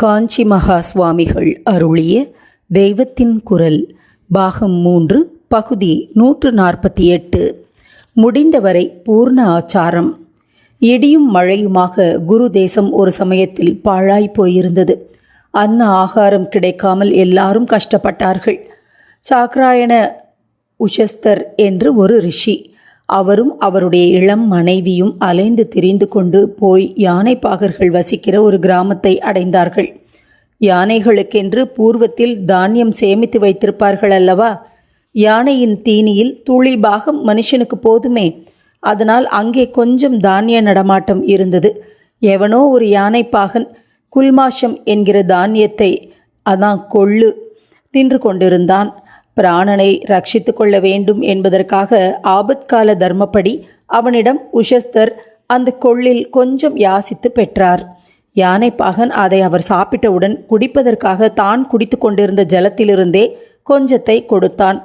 காஞ்சி மகா சுவாமிகள் அருளிய தெய்வத்தின் குரல் பாகம் மூன்று பகுதி நூற்று நாற்பத்தி எட்டு. முடிந்தவரை பூர்ண ஆச்சாரம். இடியும் மழையுமாக குரு தேசம் ஒரு சமயத்தில் பாழாய் போயிருந்தது. அன்ன ஆகாரம் கிடைக்காமல் எல்லாரும் கஷ்டப்பட்டார்கள். சாக்ராயண உஷஸ்தர் என்று ஒரு ரிஷி அவரும் அவருடைய இளம் மனைவியும் அலைந்து திரிந்து கொண்டு போய் யானை பாகர்கள் வசிக்கிற ஒரு கிராமத்தை அடைந்தார்கள். யானைகளுக்கென்று பூர்வத்தில் தானியம் சேமித்து வைத்திருப்பார்கள் அல்லவா? யானையின் தீனியில் துளி பாகம் மனுஷனுக்கு போதுமே. அதனால் அங்கே கொஞ்சம் தானிய நடமாட்டம் இருந்தது. எவனோ ஒரு யானை பாகன் குல்மாஷம் என்கிற தானியத்தை அதான் கொள்ளு தின்று கொண்டிருந்தான். பிராணனை ரட்சித்து கொள்ள வேண்டும் என்பதற்காக ஆபத்கால தர்மப்படி அவனிடம் உஷஸ்தர் அந்த கொள்ளில் கொஞ்சம் யாசித்து பெற்றார். யானைப்பாகன் அதை அவர் சாப்பிட்டவுடன் குடிப்பதற்காக தான் குடித்து கொண்டிருந்த ஜலத்திலிருந்தே கொஞ்சத்தை கொடுத்தான்.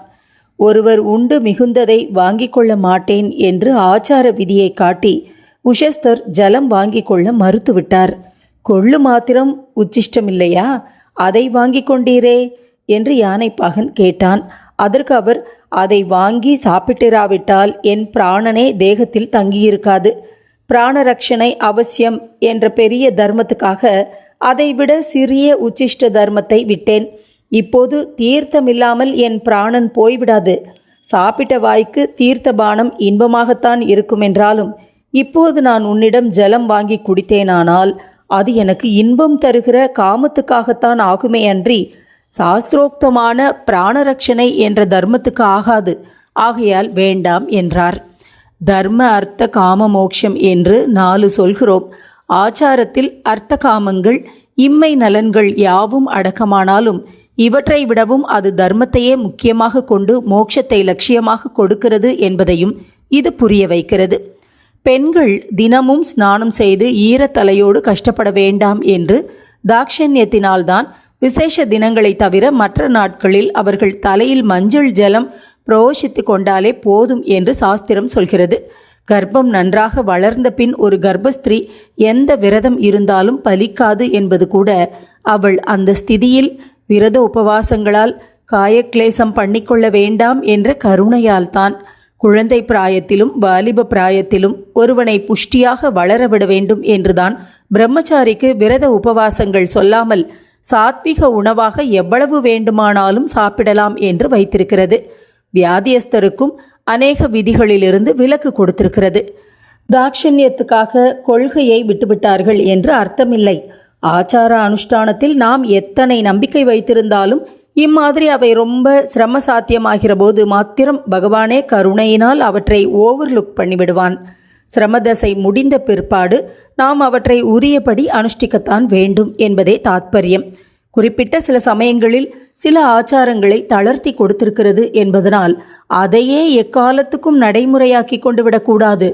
ஒருவர் உண்டு மிகுந்ததை வாங்கிக் கொள்ள மாட்டேன் என்று ஆச்சார விதியை காட்டி உஷஸ்தர் ஜலம் வாங்கிக் கொள்ள மறுத்துவிட்டார். கொள்ளு மாத்திரம் உச்சிஷ்டமில்லையா? அதை வாங்கிக் கொண்டீரே? என்று யானைப்பாகன் கேட்டான். அதற்கு அவர் அதை வாங்கி சாப்பிட்டிராவிட்டால் என் பிராணனே தேகத்தில் தங்கியிருக்காது. பிராணரக்ஷனை அவசியம் என்ற பெரிய தர்மத்துக்காக அதைவிட சிறிய உச்சிஷ்ட தர்மத்தை விட்டேன். இப்போது தீர்த்தமில்லாமல் என் பிராணன் போய்விடாது. சாப்பிட்ட வாய்க்கு தீர்த்த பானம் இன்பமாகத்தான் இருக்குமென்றாலும் இப்போது நான் உன்னிடம் ஜலம் வாங்கி குடித்தேனானால் அது எனக்கு இன்பம் தருகிற காமத்துக்காகத்தான் ஆகுமே அன்றி சாஸ்திரோக்தமான பிராணரட்சணை என்ற தர்மத்துக்கு ஆகாது. ஆகையால் வேண்டாம் என்றார். தர்ம அர்த்த காம மோக்ஷம் என்று நாலு சொல்கிறோம். ஆச்சாரத்தில் அர்த்த காமங்கள் இம்மை நலன்கள் யாவும் அடக்கமானாலும் இவற்றை விடவும் அது தர்மத்தையே முக்கியமாக கொண்டு மோட்சத்தை லட்சியமாக கொடுக்கிறது என்பதையும் இது புரிய வைக்கிறது. பெண்கள் தினமும் ஸ்நானம் செய்து ஈரத்தலையோடு கஷ்டப்பட வேண்டாம் என்று தாக்ஷண்யத்தினால்தான் விசேஷ தினங்களை தவிர மற்ற நாட்களில் அவர்கள் தலையில் மஞ்சள் ஜலம் புரோஷித்து கொண்டாலே போதும் என்று சாஸ்திரம் சொல்கிறது. கர்ப்பம் நன்றாக வளர்ந்த பின் ஒரு கர்ப்பஸ்திரீ எந்த விரதம் இருந்தாலும் பலிக்காது என்பது கூட அவள் அந்த ஸ்திதியில் விரத உபவாசங்களால் காயக்லேசம் பண்ணிக்கொள்ள வேண்டாம் என்ற கருணையால் தான் குழந்தை பிராயத்திலும் வாலிப பிராயத்திலும் ஒருவனை புஷ்டியாக வளரவிட வேண்டும் என்றுதான் பிரம்மச்சாரிக்கு விரத உபவாசங்கள் சொல்லாமல் சாத்விக உணவாக எவ்வளவு வேண்டுமானாலும் சாப்பிடலாம் என்று வைத்திருக்கிறது. வியாதியஸ்தருக்கும் அநேக விதிகளிலிருந்து விலக்கு கொடுத்திருக்கிறது. தாட்சண்யத்துக்காக கொள்கையை விட்டுவிட்டார்கள் என்று அர்த்தமில்லை. ஆச்சார அனுஷ்டானத்தில் நாம் எத்தனை நம்பிக்கை வைத்திருந்தாலும் இம்மாதிரி அவை ரொம்ப சிரம சாத்தியமாகிற போது மாத்திரம் பகவானே கருணையினால் அவற்றை ஓவர்லுக் பண்ணிவிடுவான். சிரமதசை முடிந்த பிற்பாடு நாம் அவற்றை உரியபடி அனுஷ்டிக்கத்தான் வேண்டும் என்பதே தாத்பரியம். குறிப்பிட்ட சில சமயங்களில் சில ஆச்சாரங்களை தளர்த்தி கொடுத்திருக்கிறது என்பதனால் அதையே எக்காலத்துக்கும் நடைமுறையாக்கி கொண்டு விடக்கூடாது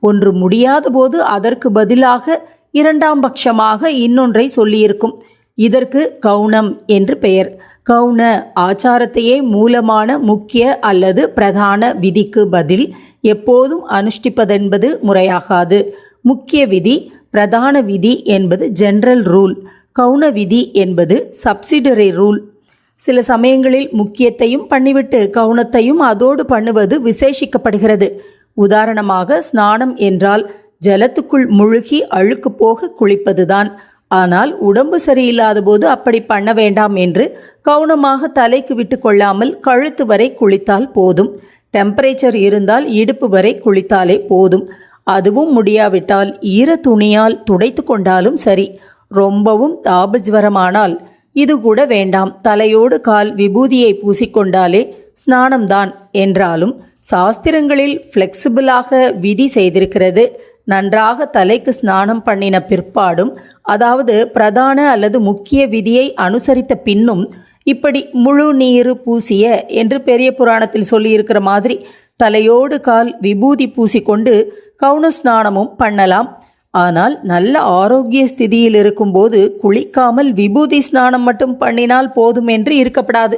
ஒன்று முடியாத போது அதற்கு பதிலாக இரண்டாம் பட்சமாக இன்னொன்றை சொல்லியிருக்கும். இதற்கு கவுனம் என்று பெயர். கவுன ஆச்சாரத்தையே மூலமான முக்கிய அல்லது பிரதான விதிக்கு பதில் எப்போதும் அனுஷ்டிப்பதென்பது முறையாகாது. முக்கிய விதி பிரதான விதி என்பது ஜெனரல் ரூல் கவுன விதி என்பது சப்சிடரி ரூல் சில சமயங்களில் முக்கியத்தையும் பண்ணிவிட்டு கவுனத்தையும் அதோடு பண்ணுவது விசேஷிக்கப்படுகிறது. உதாரணமாக ஸ்நானம் என்றால் ஜலத்துக்குள் முழுகி அழுக்கு போக குளிப்பதுதான். ஆனால் உடம்பு சரியில்லாத போது அப்படி பண்ண வேண்டாம் என்று கவுனமாக தலைக்கு விட்டு கொள்ளாமல் கழுத்து வரை குளித்தால் போதும். டெம்பரேச்சர் இருந்தால் இடுப்பு வரை குளித்தாலே போதும். அதுவும் முடியாவிட்டால் ஈர துணியால் துடைத்து கொண்டாலும் சரி. ரொம்பவும் தாபஜ்வரமானால் இது கூட வேண்டாம். தலையோடு கால் விபூதியை பூசிக்கொண்டாலே ஸ்நானம்தான் என்றாலும் சாஸ்திரங்களில் ஃப்ளெக்சிபிளாக விதி செய்திருக்கிறது. நன்றாக தலைக்கு ஸ்நானம் பண்ணின பிற்பாடும் அதாவது பிரதான அல்லது முக்கிய விதியை அனுசரித்த பின்னும் இப்படி முழு நீர் பூசிய என்று பெரிய புராணத்தில் சொல்லியிருக்கிற மாதிரி தலையோடு கால் விபூதி பூசிக்கொண்டு கவுன ஸ்நானமும் பண்ணலாம். ஆனால் நல்ல ஆரோக்கிய ஸ்திதியில் இருக்கும்போது குளிக்காமல் விபூதி ஸ்நானம் மட்டும் பண்ணினால் போதும் என்று இருக்கப்படாது.